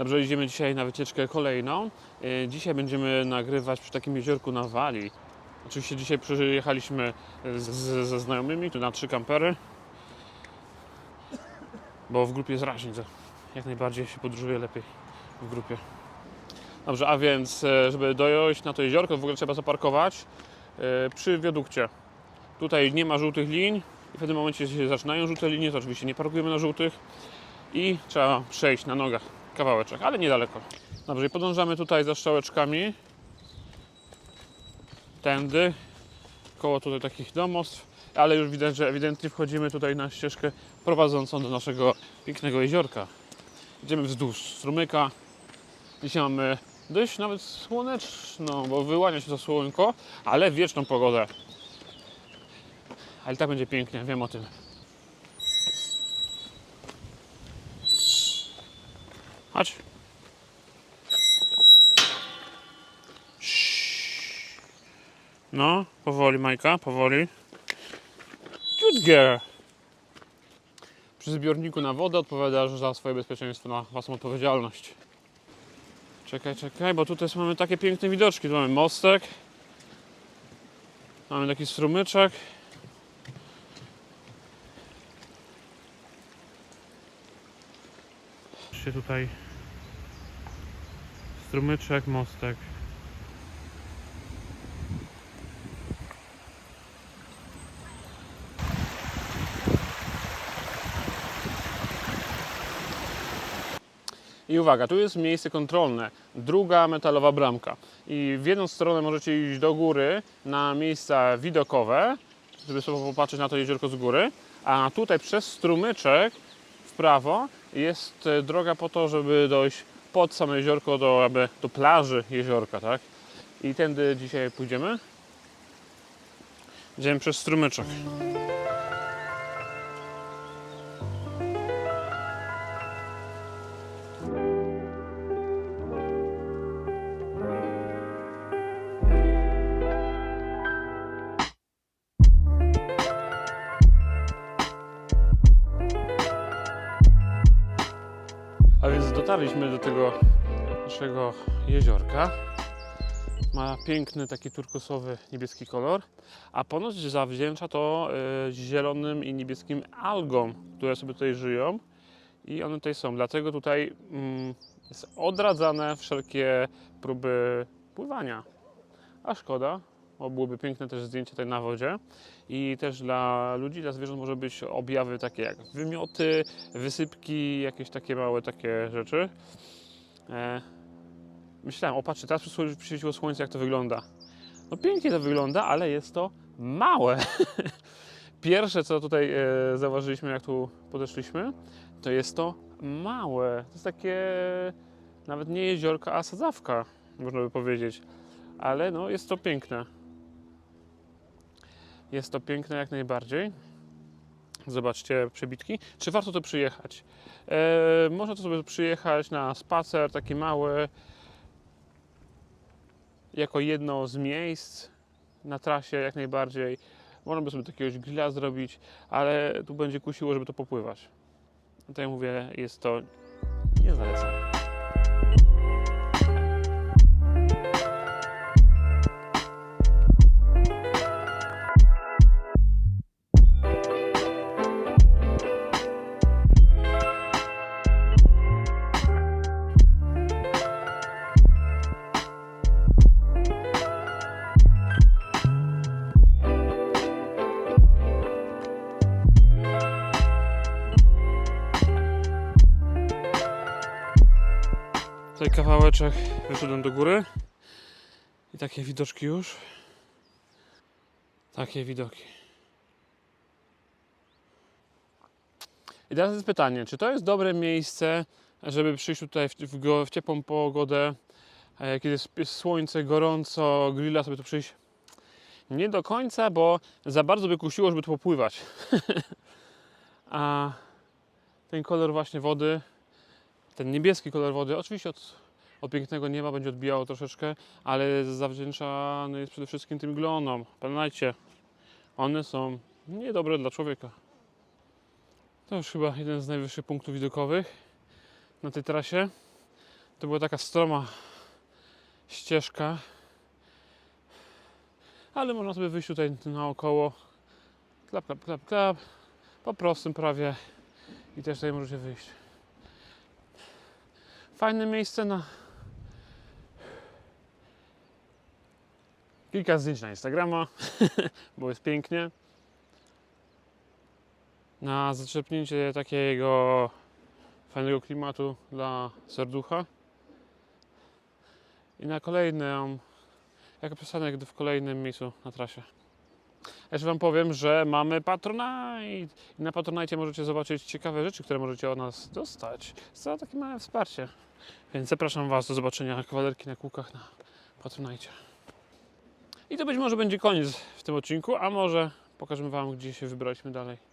Dobrze, idziemy dzisiaj na wycieczkę kolejną. E, Dzisiaj będziemy nagrywać przy takim jeziorku na Wali. Oczywiście dzisiaj przyjechaliśmy ze znajomymi, tu na trzy kampery. Bo w grupie jest różnica. Jak najbardziej się podróżuje lepiej w grupie. Dobrze, a więc, e, żeby dojść na to jeziorko, w ogóle trzeba zaparkować e, przy wiadukcie. Tutaj nie ma żółtych linii i w tym momencie się zaczynają żółte linie, to oczywiście nie parkujemy na żółtych i trzeba przejść na nogach kawałeczek, ale niedaleko. Dobrze, i podążamy tutaj za strzałeczkami. Tędy, koło tutaj takich domostw, ale już widać, że ewidentnie wchodzimy tutaj na ścieżkę prowadzącą do naszego pięknego jeziorka. Idziemy wzdłuż strumyka. Dzisiaj mamy dość nawet słoneczną, bo wyłania się to słonko, ale wieczną pogodę. Ale tak będzie pięknie, wiem o tym. Chodź. No, powoli Majka, powoli. Good girl. Przy zbiorniku na wodę odpowiadasz za swoje bezpieczeństwo na własną odpowiedzialność. Czekaj, czekaj, bo tutaj mamy takie piękne widoczki. Tu mamy mostek. Mamy taki strumyczek. Patrzcie tutaj strumyczek, mostek. I uwaga, tu jest miejsce kontrolne, druga metalowa bramka. I w jedną stronę możecie iść do góry na miejsca widokowe, żeby sobie popatrzeć na to jeziorko z góry, a tutaj przez strumyczek w prawo jest e, droga po to, żeby dojść pod samo jeziorko do, aby, do plaży jeziorka, tak? I tędy dzisiaj pójdziemy. Idziemy przez strumyczek. Dotarliśmy do tego naszego jeziorka. Ma piękny taki turkusowy niebieski kolor, a ponoć zawdzięcza to y, zielonym i niebieskim algom, które sobie tutaj żyją i one tutaj są. Dlatego tutaj mm, jest odradzane wszelkie próby pływania. A szkoda, bo byłyby piękne też zdjęcia tutaj na wodzie. I też dla ludzi, dla zwierząt może być objawy takie jak wymioty, wysypki, jakieś takie małe takie rzeczy. E, myślałem, o patrzcie, teraz przyświeciło słońce, jak to wygląda. No pięknie to wygląda, ale jest to małe. Pierwsze, co tutaj e, zauważyliśmy, jak tu podeszliśmy, to jest to małe. To jest takie nawet nie jeziorka, a sadzawka, można by powiedzieć. Ale no, jest to piękne. Jest to piękne jak najbardziej. Zobaczcie przebitki. Czy warto tu przyjechać? E, można to sobie przyjechać na spacer, taki mały, jako jedno z miejsc na trasie jak najbardziej. Można by sobie takiegoś grilla zrobić, ale tu będzie kusiło, żeby to popływać. Tak jak mówię, jest to nie. Tutaj kawałeczek wyszedłem do góry i takie widoczki już. Takie widoki. I teraz jest pytanie, czy to jest dobre miejsce, żeby przyjść tutaj w, w, w ciepłą pogodę, e, kiedy jest słońce, gorąco, grilla sobie tu przyjść? Nie do końca, bo za bardzo by kusiło, żeby tu popływać. A ten kolor właśnie wody ten niebieski kolor wody, oczywiście od, od pięknego nieba będzie odbijało troszeczkę, ale zawdzięczany jest przede wszystkim tym glonom. Pamiętajcie, one są niedobre dla człowieka. To już chyba jeden z najwyższych punktów widokowych na tej trasie. To była taka stroma ścieżka. Ale można sobie wyjść tutaj naokoło. Klap, klap, klap, klap. Po prostym prawie. I też tutaj możecie wyjść. Fajne miejsce na kilka zdjęć na Instagrama, bo jest pięknie. Na zaczerpnięcie takiego fajnego klimatu dla serducha. I na kolejną, jako przystanek w kolejnym miejscu na trasie. Jeszcze Wam powiem, że mamy Patronite i na Patronite możecie zobaczyć ciekawe rzeczy, które możecie od nas dostać za takie małe wsparcie. Więc zapraszam Was do zobaczenia kawalerki na kółkach na Patronite. I to być może będzie koniec w tym odcinku, a może pokażemy Wam, gdzie się wybraliśmy dalej.